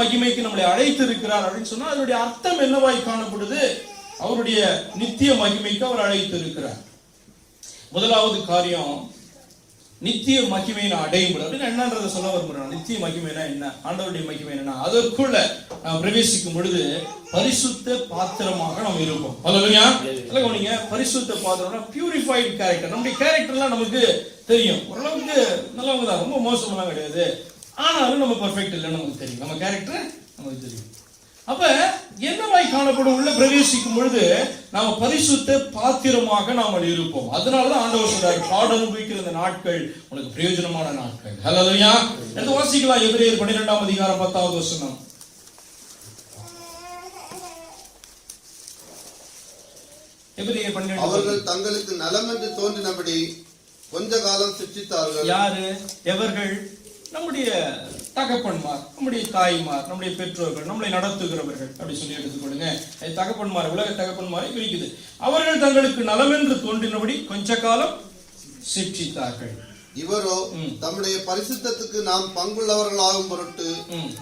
மகிமைக்கு நம்மளை அழைத்து இருக்கிறார் அப்படின்னு சொன்னா அதனுடைய அர்த்தம் என்னவாய் காணப்படுது? அவருடைய நித்திய மகிமைக்கு அவர் அழைத்து இருக்கிறார் முதலாவது காரியம் நித்திய மகிமையை நான் அடையும் பொழுது அப்படின்னு என்னன்றதை சொல்ல விரும்புறேன் நித்திய மகிமைனா என்ன? ஆண்டவருடைய மகிமை என்ன அதற்குள்ள பிரவேசிக்கும் பொழுது பரிசுத்த பாத்திரமாக நாம் இருப்போம். அல்லையா இல்ல கவனிங்க. பரிசுத்த பாத்திரம்னா பியூரிஃபைடு கேரக்டர் நம்முடைய கேரக்டர்லாம் நமக்கு தெரியும். ஓரளவுக்கு நல்லவங்க தான். ரொம்ப மோசமெல்லாம் கிடையாது. ஆனாலும் நம்ம பர்ஃபெக்ட் இல்லைன்னு நமக்கு தெரியும். நம்ம கேரக்டர் நமக்கு தெரியும். அப்ப என்னவாய் காணப்படும்? உள்ள பிரவேசிக்கும் பொழுது நாம பரிசுத்த பாத்திரமாக நாம் இருப்போம். அதனாலதான் ஆண்டவர் சொல்றாரு பாட அனுபவிக்கிற இந்த நாட்கள் உனக்கு பிரயோஜனமான நாட்கள். ஹலோயா எடுத்து வாசிக்கலாம் எபிரேயர் பன்னிரெண்டாம் அதிகாரம் பத்தாவது வசனம். அவர்கள் தங்களுக்கு நலம் என்று தோன்றினபடி கொஞ்ச காலம் சிற்றித்தார்கள் யாரு? எவர்கள்? நம்முடைய தகப்பன்மார் நம்முடைய தாய்மார் நம்முடைய பெற்றோர்கள் நம்மளை நடத்துகிறவர்கள் அப்படி சொல்லி எடுத்துக்கொள்ளுங்க அது தகப்பன்மார் உலக தகப்பன்மாரை குறிக்குது. அவர்கள் தங்களுக்கு நலமென்று தோன்றினபடி கொஞ்ச காலம் சிற்றித்தார்கள் இவரோ. தம்முடைய பரிசுத்தத்துக்கு நாம் பங்குள்ளவர்களாகும் பொருட்டு.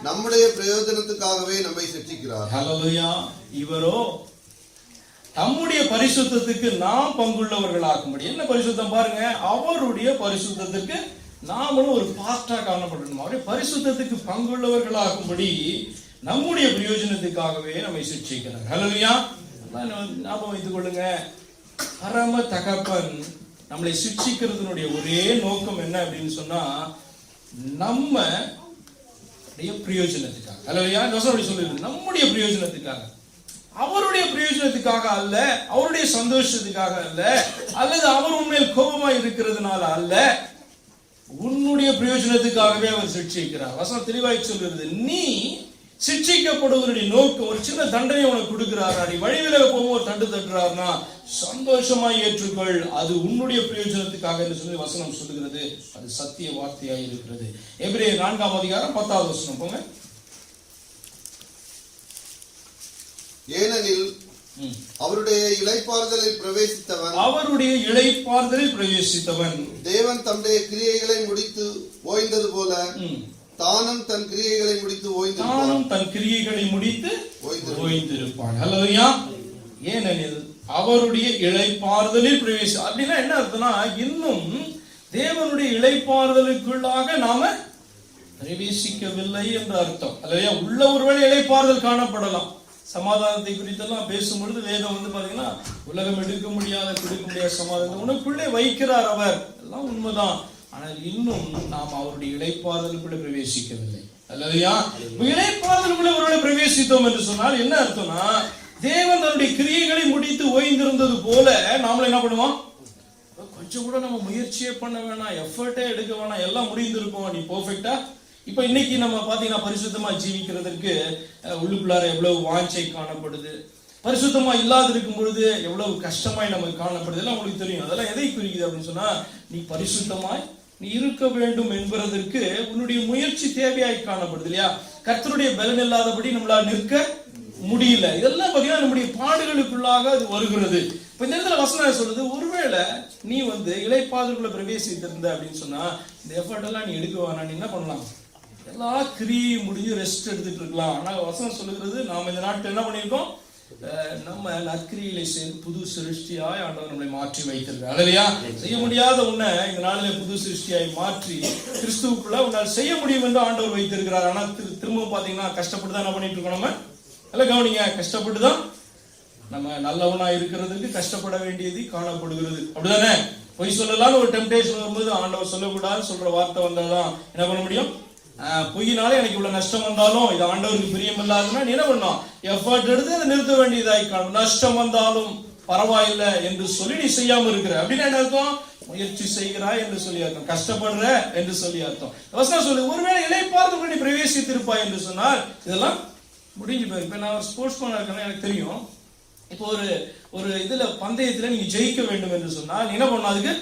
நம்முடைய பிரயோஜனத்துக்காகவே நம்மை சிற்றிக்கிறார் ஹalleluya. இவரோ தம்முடைய பரிசுத்தத்துக்கு நாம் பங்குள்ளவர்களாகும்படி. என்ன பரிசுத்தம் பாருங்க? அவருடைய பரிசுத்தத்துக்கு நாமளும் ஒரு பார்ட்டா காணப்படணும் அவருடைய பரிசுத்தத்துக்கு பங்குள்ளவர்களாகும்படி நம்முடைய பிரயோஜனத்துக்காகவே நம்மை சிக்ஷிக்கிறார் ஹலோயா ஞாபகம் வைத்துக் கொள்ளுங்க. பரம தகப்பன் நம்மளை சிக்ஷிக்கிறதுனுடைய ஒரே நோக்கம் என்ன அப்படின்னு சொன்னா நம்ம உடைய பிரயோஜனத்துக்காக. ஹலோயா வசனம் அப்படி நம்முடைய பிரயோஜனத்துக்காக. அவருடைய பிரயோஜனத்துக்காக அல்ல அவருடைய சந்தோஷத்துக்காக அல்ல அல்லது அவர் உண்மையில் கோபமா இருக்கிறதுனால அல்ல உன்னுடைய பிரயோஜனத்துக்காகவே அவன் சிக்ஷிக்கிறார் வசனம் தெளிவாய் சொல்கிறது நீ சிக்ஷிக்கப்படுவருடைய நோக்கம் ஒரு சின்ன தண்டனை உனக்கு கொடுக்கிறாரா? நீ வழிவிலக போகும் ஒரு தண்டு தட்டுறாருன்னா சந்தோஷமா ஏற்றுக்கொள். அது உன்னுடைய பிரயோஜனத்துக்காக என்று சொல்லி வசனம் சொல்லுகிறது. அது சத்திய வார்த்தையாக இருக்கிறது. எபிரே நான்காம் அதிகாரம் பத்தாவது வசனம். போங்க. ஏனெனில் அவருடைய இளைப்பாறுதலில் பிரவேசித்தவன். அவருடைய இளைப்பாறுதலில் பிரவேசித்தவன். தேவன் தம்முடைய கிரியைகளை முடித்து ஓய்ந்தது போல. தானும் தன் கிரியைகளை முடித்து ஓய்ந்திருப்பான். தானும் தன் கிரியைகளை முடித்து ஓய்ந்திருப்பான். அல்லவையா ஏனெனில் அவருடைய இளைப்பாறுதலில் பிரவேசி அப்படின்னா என்ன அர்த்தம்னா இன்னும் தேவனுடைய இளைப்பாறுதலுக்குள்ளாக நாம பிரவேசிக்கவில்லை என்ற அர்த்தம். அல்லையா உள்ள ஒருவேளை இளைப்பாறுதல் காணப்படலாம். சமாதானத்தை குறித்தெல்லாம் பேசும்பொழுது வேதம் வந்து பாத்தீங்கன்னா உலகம் எடுக்க முடியாத கொடுக்க முடியாத சமாதானம் உனக்குள்ளே வைக்கிறார் அவர். எல்லாம் உண்மைதான். ஆனால் இன்னும் நாம் அவருடைய இளைப்பாறுதலுக்குள்ளே பிரவேசிக்கவில்லை. அல்லதையா இளைப்பாறுதலுக்குள்ளே ஒருவேளை பிரவேசித்தோம் என்று சொன்னால் என்ன அர்த்தம்னா தேவன் தன்னுடைய கிரியைகளை முடித்து ஓய்ந்திருந்தது போல நாமளும் என்ன பண்ணுவோம்? கொஞ்சம் கூட நம்ம முயற்சியே பண்ண வேணாம் எஃபர்ட்டே எடுக்க வேணாம் எல்லாம் முடிந்திருக்கும் நீ பெர்ஃபெக்ட்டா இப்போ இன்னைக்கு நம்ம பார்த்தீங்கன்னா பரிசுத்தமா ஜீவிக்கிறதற்கு உள்ளுக்குள்ளார எவ்வளவு வாஞ்சை காணப்படுது பரிசுத்தமா இல்லாத இருக்கும் பொழுது எவ்வளவு கஷ்டமாய் நமக்கு காணப்படுது எல்லாம் உங்களுக்கு தெரியும். அதெல்லாம் எதை குறிக்குது அப்படின்னு சொன்னா நீ பரிசுத்தமாய் நீ இருக்க வேண்டும் என்பதற்கு உன்னுடைய முயற்சி தேவையாய் காணப்படுது இல்லையா? கர்த்தருடைய பலன் இல்லாதபடி நம்மளால் நிற்க முடியல. இதெல்லாம் பார்த்தீங்கன்னா நம்முடைய பாடுகளுக்குள்ளாக அது வருகிறது. இப்ப இந்த இடத்துல வசனம் சொல்றது ஒருவேளை நீ வந்து இலைப்பாதலுக்குள்ள பிரவேசித்திருந்த அப்படின்னு சொன்னா இந்த எஃபர்ட் எல்லாம் நீ எடுக்க வேணாம் நீ என்ன பண்ணலாம்? எல்லா கிரியும் முடிஞ்சு ரெஸ்ட் எடுத்துட்டு இருக்கலாம். ஆனால் வசனம் சொல்லுகிறது நாம் இந்த நாட்டில் என்ன பண்ணியிருக்கோம்? நம்ம நற்கிரியிலே சேர்ந்து புது சிருஷ்டியாய் ஆண்டவர் நம்மளை மாற்றி வைத்திருக்கார் இல்லையா செய்ய முடியாத உன்னை இந்த நாளிலே புது சிருஷ்டியாய் மாற்றி கிறிஸ்துவுக்குள்ள உன்னால் செய்ய முடியும் என்று ஆண்டவர் வைத்திருக்கிறார். ஆனா திரு- திரும்பவும் பாத்தீங்கன்னா கஷ்டப்பட்டு தான் என்ன பண்ணிட்டு இருக்கோம் நம்ம? எல்லாம் கவனிங்க கஷ்டப்பட்டு தான் நம்ம நல்லவனா இருக்கிறதுக்கு கஷ்டப்பட வேண்டியது காணப்படுகிறது. அப்படிதானே? பொய் சொல்லலாம்னு ஒரு டெம்டேஷன் வரும்போது ஆண்டவர் சொல்லக்கூடாதுன்னு சொல்ற வார்த்தை வந்தாதான் என்ன பண்ண முடியும்? பொய்யினால எனக்கு இவ்வளவு நஷ்டம் வந்தாலும் இது ஆண்டவருக்கு பிரியம் இல்லாதுன்னா என்ன பண்ணும் எஃபர்ட் எடுத்து அதை நிறுத்த வேண்டியதாய் காணும். நஷ்டம் வந்தாலும் பரவாயில்லை என்று சொல்லி நீ செய்யாம இருக்கிற. அப்படின்னு என்ன அர்த்தம்? முயற்சி செய்கிறாய் என்று சொல்லி அர்த்தம். கஷ்டப்படுற என்று சொல்லி அர்த்தம். வசனம் சொல்லு ஒருவேளை இலைப்பார்த்து நீ பிரவேசித்திருப்பாய் என்று சொன்னால் இதெல்லாம் முடிஞ்சு போயிருக்கு நான் ஸ்போர்ட்ஸ் மேனா இருக்கேன்னு எனக்கு தெரியும். இப்போ ஒரு ஒரு இதுல பந்தயத்துல நீங்க ஜெயிக்க வேண்டும் என்று சொன்னால் என்ன பண்ணும் அதுக்கு?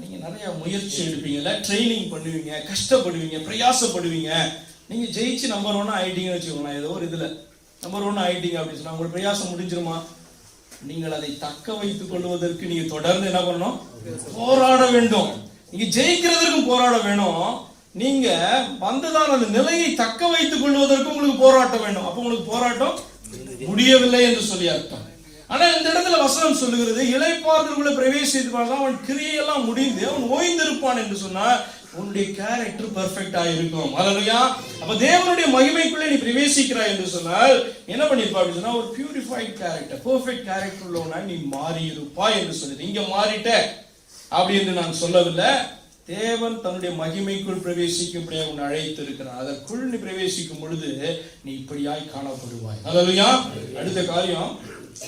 நீங்கள் நிறையா நிறைய முயற்சி எடுப்பீங்கல்ல ட்ரைனிங் பண்ணுவீங்க கஷ்டப்படுவீங்க பிரயாசப்படுவீங்க. நீங்கள் ஜெயிச்சு நம்பர் ஒன்னாக ஆயிட்டீங்கன்னு வச்சுக்கோங்களேன் ஏதோ ஒரு இதில். நம்பர் ஒன் ஆயிட்டீங்க அப்படின்னு சொன்னால் உங்களுக்கு பிரயாசம் முடிஞ்சிருமா? நீங்கள் அதை தக்க வைத்துக் கொள்வதற்கு நீங்கள் தொடர்ந்து என்ன பண்ணணும்? போராட வேண்டும். நீங்கள் ஜெயிக்கிறதுக்கும் போராட வேணும். நீங்க வந்ததால் அந்த நிலையை தக்க வைத்துக் கொள்வதற்கு உங்களுக்கு போராட்டம் வேண்டும் அப்போ உங்களுக்கு போராட்டம் முடியவில்லை என்று சொல்லி அர்த்தம். ஆனா இந்த இடத்துல வசனம் சொல்லுகிறது இளைப்பாறுதலுக்குள்ள பிரவேசித்து அவன் கிரியையெல்லாம் முடிந்து அவன் ஓய்ந்திருப்பான் என்று சொன்னா உன்னுடைய கேரக்டர் பர்ஃபெக்டா இருக்கும். அல்லையா அப்ப தேவனுடைய மகிமைக்குள்ளே நீ பிரவேசிக்கிறாய் என்று சொன்னால் என்ன பண்ணிருப்பா அப்படின்னு சொன்னா ஒரு பியூரிஃபைட் கேரக்டர் பெர்ஃபெக்ட் கேரக்டர் உள்ளவனா நீ மாறி இருப்பாய் என்று சொல்லுது. இங்க மாறிட்ட அப்படி என்று நான் சொல்லவில்லை. தேவன் தன்னுடைய மகிமைக்குள் பிரவேசிக்கும்படியே உன்னை அழைத்து இருக்கிறான் அதற்குள் நீ பிரவேசிக்கும் பொழுது நீ இப்படியாய் காணப்படுவாய். அல்லையா அடுத்த காரியம்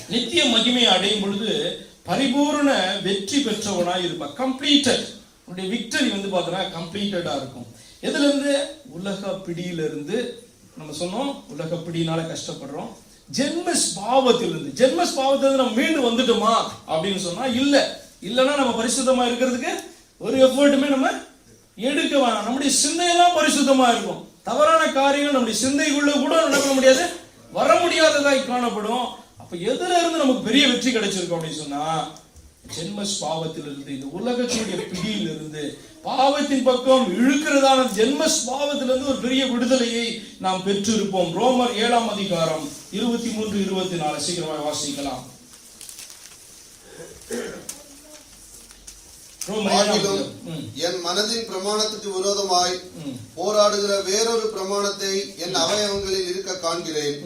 நித்திய மகிமையை அடையும் பொழுது பரிபூர்ண வெற்றி பெற்றவனாக இருப்பான். கம்ப்ளீட்டட் உன்னுடைய விக்டரி வந்து பார்த்தோன்னா கம்ப்ளீட்டடாக இருக்கும். எதுலேருந்து? உலக பிடியிலிருந்து நம்ம சொன்னோம் உலக பிடினால கஷ்டப்படுறோம். ஜென்மஸ் பாவத்திலிருந்து. ஜென்மஸ் பாவத்திலிருந்து நம்ம மீண்டு வந்துட்டோமா அப்படின்னு சொன்னா இல்ல. இல்லைன்னா நம்ம பரிசுத்தமா இருக்கிறதுக்கு ஒரு எஃபர்ட்டுமே நம்ம எடுக்க வேணாம். நம்முடைய சிந்தையெல்லாம் பரிசுத்தமா இருக்கும். தவறான காரியங்கள் நம்முடைய சிந்தைக்குள்ள கூட நடக்க முடியாது. வர முடியாததாய் காணப்படும். அப்ப எதுல இருந்து நமக்கு பெரிய வெற்றி கிடைச்சிருக்கும் அப்படின்னு சொன்னா ஜென்ம பாவத்திலிருந்து இந்த உலகத்துடைய பிடியிலிருந்து பாவத்தின் பக்கம் இழுக்கிறதான ஜென்ம பாவத்திலிருந்து ஒரு பெரிய விடுதலையை நாம் பெற்றிருப்போம். ரோமர் ஏழாம் அதிகாரம் இருபத்தி மூன்று இருபத்தி நாலு. சீக்கிரமாக வாசிக்கலாம். என் மனதின் பிரமாணத்துக்கு விரோதமாய் போராடுகிற வேறொரு பிரமாணத்தை என் அவயவங்களில் இருக்க காண்கிறேன்.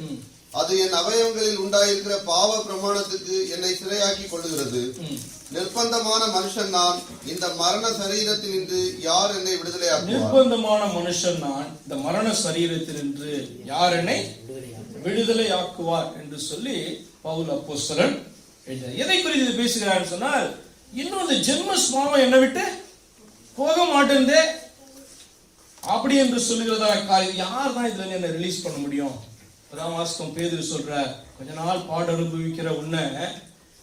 அது என் அவயவங்களில் உண்டாயிருக்கிற பாவ பிரமாணத்துக்கு என்னை சிறையாக்கி கொள்ளுகிறது. நிர்பந்தமான மனுஷன் நான். இந்த மரண சரீரத்தினின்று யார் என்னை விடுதலையாக்குவார் நிர்பந்தமான மனுஷன் நான். இந்த மரண சரீரத்தினின்று யார் என்னை விடுதலை ஆக்குவார் என்று சொல்லி பவுல் அப்போஸ்தலன் எழுதினார் எதை குறித்து பேசுகிறார் சொன்னால் இன்னும் இந்த ஜென்ம சுவாமம் என்னை விட்டு போக மாட்டேந்தே அப்படி என்று சொல்லுகிறதா காரியம்? யார் தான் இதுல என்ன ரிலீஸ் பண்ண முடியும்? அதான் வாஸ்கம் பேதுரு சொல்ற கொஞ்ச நாள் பாடு அனுபவிக்கிற உன்னை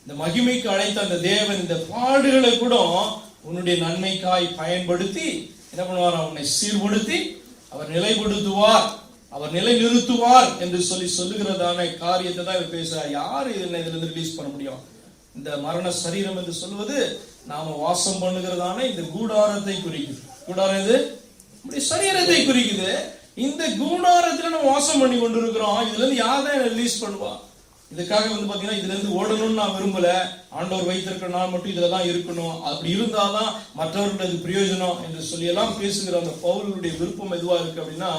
இந்த மகிமைக்கு அழைத்த அந்த தேவன் இந்த பாடுகளை கூட உன்னுடைய நன்மைக்காய் பயன்படுத்தி என்ன பண்ணுவார்? உன்னை சீர்படுத்தி அவர் நிலைப்படுத்துவார் அவர் நிலை நிறுத்துவார் என்று சொல்லி சொல்லுகிறதான காரியத்தை தான் இவர் பேசுறார். யார் இதனை இதுல இருந்து ரிலீஸ் பண்ண முடியும்? இந்த மரண சரீரம் என்று சொல்வது நாம வாசம் பண்ணுகிறதான இந்த கூடாரத்தை குறிக்குது. கூடாரம் இது சரீரத்தை குறிக்குது. இந்த கூடாரத்துல நம்ம வாசம் பண்ணி கொண்டிருக்கிறோம். இதுல இருந்து யார் தான் ரிலீஸ் பண்ணுவா? இதுக்காக வந்து பாத்தீங்கன்னா இதுல இருந்து ஓடணும்னு நான் விரும்பல. ஆண்டவர் வைத்திருக்கிற நான் மட்டும் இதுல தான் இருக்கணும். அப்படி இருந்தாதான் மற்றவர்களுக்கு அது பிரயோஜனம் என்று சொல்லி எல்லாம் பேசுகிற அந்த பவுலுடைய விருப்பம் எதுவா இருக்கு அப்படின்னா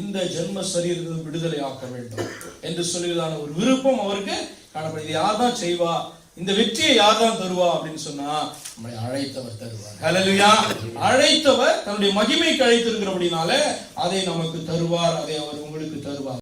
இந்த ஜென்ம சரீரத்தில் விடுதலை ஆக்க வேண்டும். என்று சொல்லுகிறதான ஒரு விருப்பம் அவருக்கு காணப்படுது. இது யார் தான் செய்வா? இந்த வெற்றியை யார் தான் தருவா அப்படின்னு சொன்னா நம்மளை அழைத்தவர் தருவார். ஹalleluya. அழைத்தவர் தன்னுடைய மகிமைக்கு அழைத்திருக்கிறபடினால அதை நமக்கு தருவார் அதை அவர் உங்களுக்கு தருவார்.